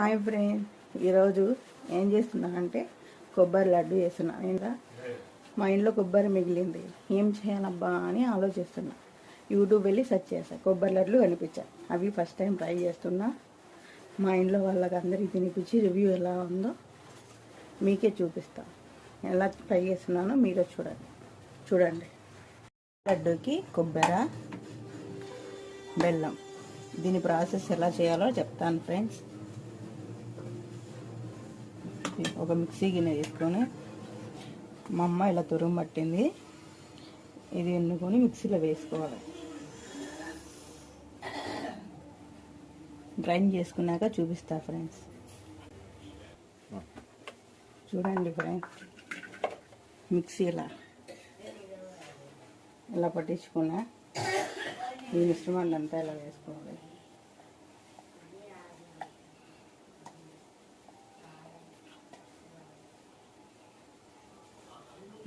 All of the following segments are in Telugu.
హాయ్ ఫ్రెండ్ ఈరోజు ఏం చేస్తున్నానంటే కొబ్బరి లడ్డు చేస్తున్నా. ఇంకా మా ఇంట్లో కొబ్బరి మిగిలింది. ఏం చేయాలబ్బా అని ఆలోచిస్తున్నా. యూట్యూబ్ వెళ్ళి సెర్చ్ చేశా. కొబ్బరి లడ్లు కనిపించాను అవి ఫస్ట్ టైం ట్రై చేస్తున్నా. మా ఇంట్లో వాళ్ళకి అందరికీ తినిపించి రివ్యూ ఎలా ఉందో మీకే చూపిస్తా. ఎలా ట్రై చేస్తున్నానో మీరే చూడండి. చూడండి. లడ్డుకి కొబ్బరి బెల్లం. దీని ప్రాసెస్ ఎలా చేయాలో చెప్తాను ఫ్రెండ్స్. ఒక మిక్సీ గిన్నె తీసుకొని మా అమ్మ ఇలా తురుము పట్టింది. ఇది ఎన్నుకొని మిక్సీలో వేసుకోవాలి. గ్రైండ్ చేసుకున్నాక చూపిస్తా ఫ్రెండ్స్ చూడండి ఫ్రెండ్స్ మిక్సీ ఇలా. ఇలా పట్టించుకున్నా. ఈ మిశ్రమాన్ని అంతా ఇలా వేసుకోవాలి.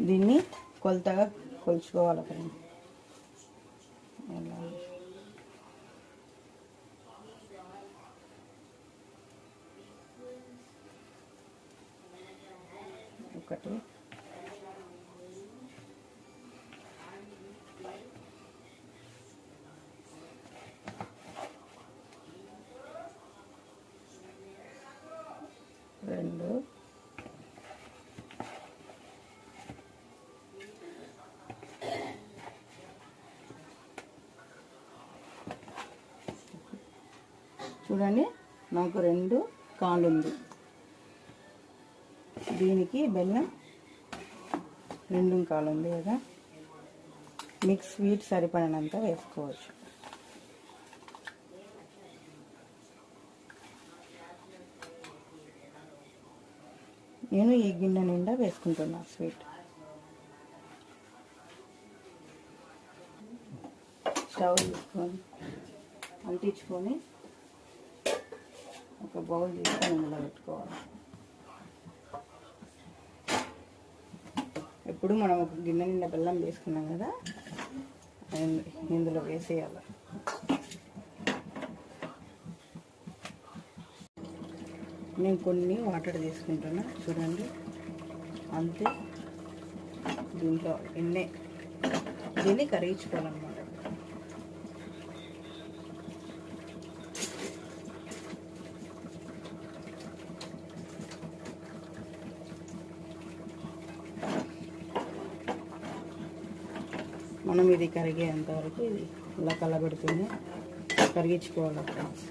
దీన్ని కొలతగా కొలుచుకోవాలి ఫ్రెండ్ ఇలా ఒకటి రెండు చూడండి నాకు రెండు కాలు ఉంది దీనికి బెల్లం రెండు కాలుంది కదా. మీకు స్వీట్ సరిపడినంత వేసుకోవచ్చు. నేను ఈ గిన్నె నిండా వేసుకుంటున్నా స్వీట్. స్టవ్ తీసుకొని అంటించుకొని ఒక బౌల్ తీసుకొని ఇందులో పెట్టుకోవాలి. ఎప్పుడు మనం ఒక గిన్నె నిండా బెల్లం వేసుకున్నాం కదా ఇందులో వేసేయాలి. నేను కొన్ని వాటర్ తీసుకుంటున్నా చూడండి. అంతే. దీంట్లో ఎన్నే దీన్ని కరిగించుకోవాలన్నమాట. మనం ఇది కరిగేంత వరకు ఇది ఇలా కలబెడుతుంది. కరిగించుకోవాలి ఫ్రెండ్స్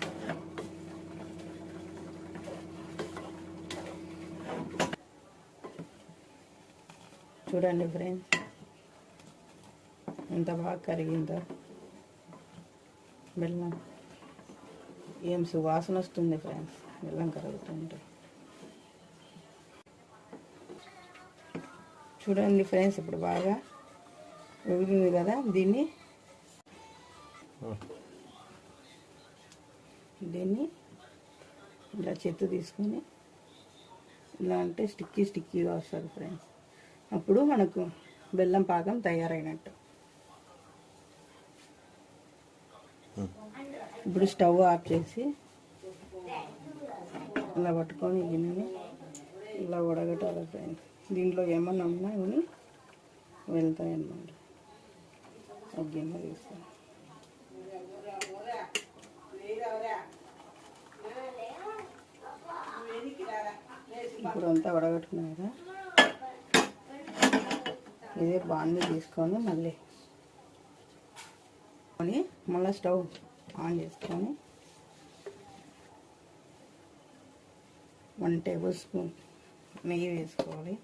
చూడండి ఫ్రెండ్స్ ఎంత బాగా కరిగిందో. బెల్లం ఏం సువాసన వస్తుంది ఫ్రెండ్స్ బెల్లం కరుగుతుంటే. చూడండి ఫ్రెండ్స్ ఇప్పుడు బాగా ఉడికింది కదా దీన్ని? దీన్ని ఇలా చెత్త తీసుకొని ఇలా అంటే స్టిక్కీ స్టిక్కీగా వస్తుంది ఫ్రెండ్స్. అప్పుడు మనకు బెల్లం పాకం తయారైనట్టు. ఇప్పుడు స్టవ్ ఆఫ్ చేసి ఇలా పట్టుకొని ఈ గిన్నెని ఇలా ఉడగటాలి ఫ్రెండ్స్. దీంట్లో ఏమన్నా ఉన్నా ఇవి వెళ్తాయన్నమాట. గిన్నె తీస్తాను ఇప్పుడు అంతా వడగట్టుకున్నాయి కదా? ఇదే బాణి తీసుకొని మళ్ళీ కొని మళ్ళీ స్టవ్ ఆన్ చేసుకొని వన్ టేబుల్ స్పూన్ నెయ్యి వేసుకోవాలి.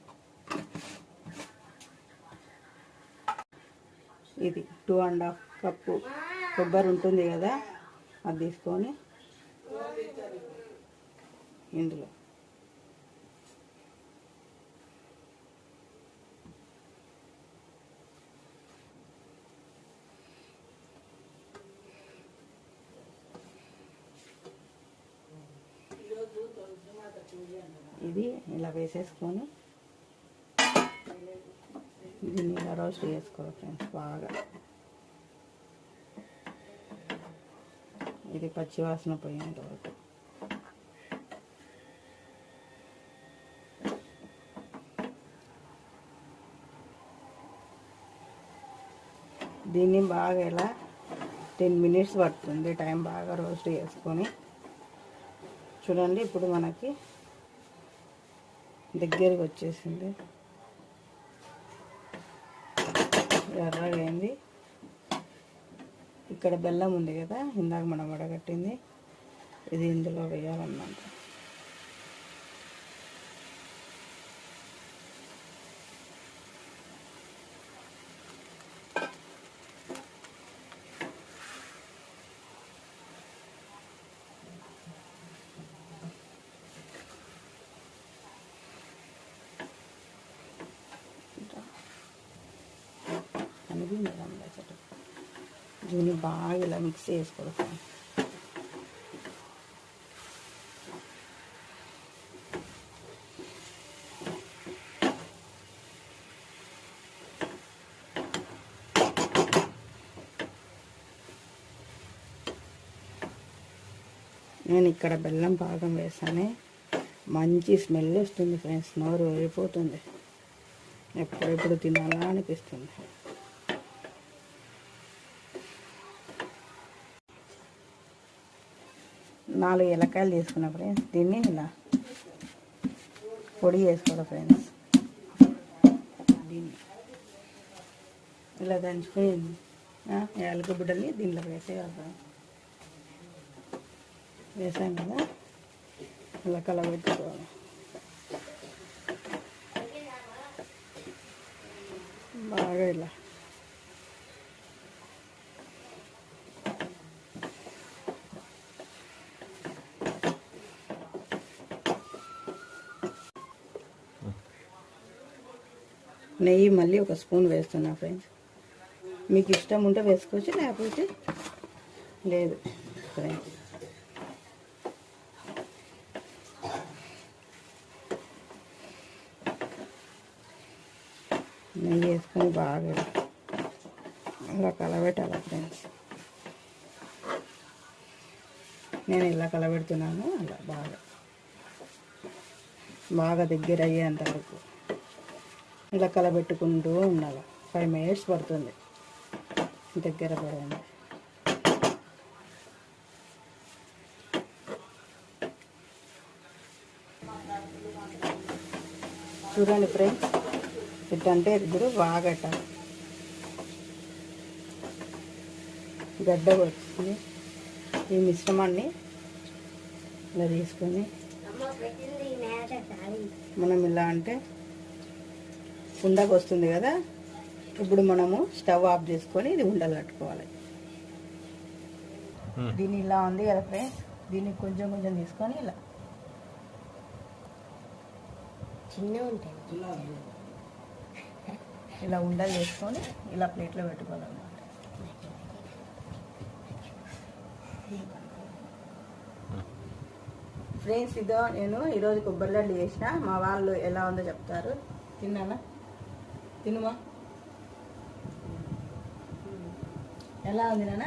ఇది టూ అండ్ హాఫ్ కప్పు కొబ్బరి ఉంటుంది కదా అది తీసుకొని ఇందులో. ఇది ఇలా వేసేసుకొని ఇది నేను రోస్ట్ చేసుకోవాలి ఫ్రెండ్స్ బాగా. ఇది పచ్చివాసన పోయేంత వరకు. దీన్ని బాగా ఇలా టెన్ మినిట్స్ పడుతుంది టైం బాగా రోస్ట్ చేసుకొని. చూడండి ఇప్పుడు మనకి దగ్గరికి వచ్చేసింది. ఎర్రగా అయింది ఇక్కడ బెల్లం ఉంది కదా ఇందాక మనం వడగట్టింది. ఇది ఇందులో వేయాలన్నమాట. ఇది మేడం చెట్టు. దీన్ని బాగా ఇలా మిక్స్ చేసుకోవడం నేను ఇక్కడ బెల్లం పాకం వేసాను మంచి స్మెల్ వస్తుంది ఫ్రెండ్స్. నోరు వెళ్ళిపోతుంది ఎప్పుడెప్పుడు తినాలా అనిపిస్తుంది. నాలుగు ఎలకాయలు తీసుకున్నా ఫ్రెండ్స్. దీన్ని ఇలా పొడి చేసుకోవడం ఫ్రెండ్స్. దీన్ని ఇలా దంచుకుని ఆ, యాలక బిడ్డల్ని దీంట్లో వేసేయాలి ఫ్రెండ్స్. వేసాం కదా ఇలా కలబెట్టుకోవాలి. బాగా ఇలా నెయ్యి మళ్ళీ ఒక స్పూన్ వేస్తున్నా ఫ్రెండ్స్ మీకు ఇష్టం ఉంటే వేసుకోవచ్చు లేకపోతే లేదు ఫ్రెండ్స్ నెయ్యి వేసుకొని బాగా ఇలా కలబెట్టాలి ఫ్రెండ్స్ నేను ఇలా కలబెడుతున్నాను అలా బాగా బాగా దగ్గర అయ్యేంత వరకు. ఇలా కలబెట్టుకుంటూ ఉండాలి. ఫైవ్ మినిట్స్ పడుతుంది. దగ్గర పడండి చూడండి ఫ్రెండ్స్ ఇట్టంటే ఇప్పుడు బాగా పెట్టాలి గడ్డ వచ్చింది ఈ మిశ్రమాన్ని ఇలా తీసుకొని మనం ఇలా అంటే ఉండకు వస్తుంది కదా ఇప్పుడు మనము స్టవ్ ఆఫ్ చేసుకొని ఇది ఉండలు కట్టుకోవాలి దీన్ని ఇలా ఉంది కదా ఫ్రెండ్స్ దీన్ని కొంచెం కొంచెం తీసుకొని ఇలా. చిన్న ఉంటాయి. ఇలా ఉండలు చేసుకొని ఇలా ప్లేట్లో పెట్టుకోవాలన్నమాట. ఫ్రెండ్స్ ఇదో నేను ఈరోజు కొబ్బరి లడ్డు చేసిన. మా వాళ్ళు ఎలా ఉందో చెప్తారు. తిన్నానా తినుమా ఎలా ఉంది నాన్న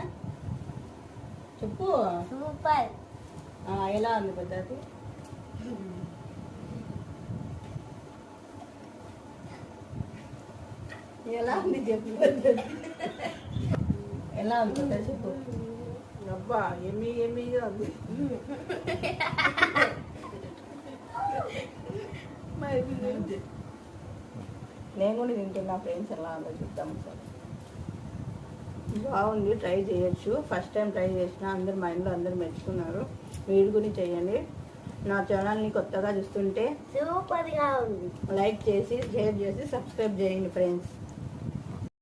చెప్పు సూపర్ ఆ, ఎలా ఉంది పద్ధతి ఎలా ఉంది చెప్పు పద్ధతి ఎలా ఉంది పద్ధతి చెప్పు అబ్బా ఎమ్మి ఎమ్మిగా ఉంది మరి ఇది నేను కూడా తింటున్నా ఫ్రెండ్స్ ఎలా ఉందో చూద్దాం సార్ బాగుంది ట్రై చేయొచ్చు. ఫస్ట్ టైం ట్రై చేసిన అందరు మా ఇంట్లో అందరు మెచ్చుకున్నారు. మీరు కూడా చేయండి. నా ఛానల్ని కొత్తగా చూస్తుంటే సూపర్గా ఉంది. లైక్ చేసి షేర్ చేసి సబ్స్క్రైబ్ చేయండి ఫ్రెండ్స్.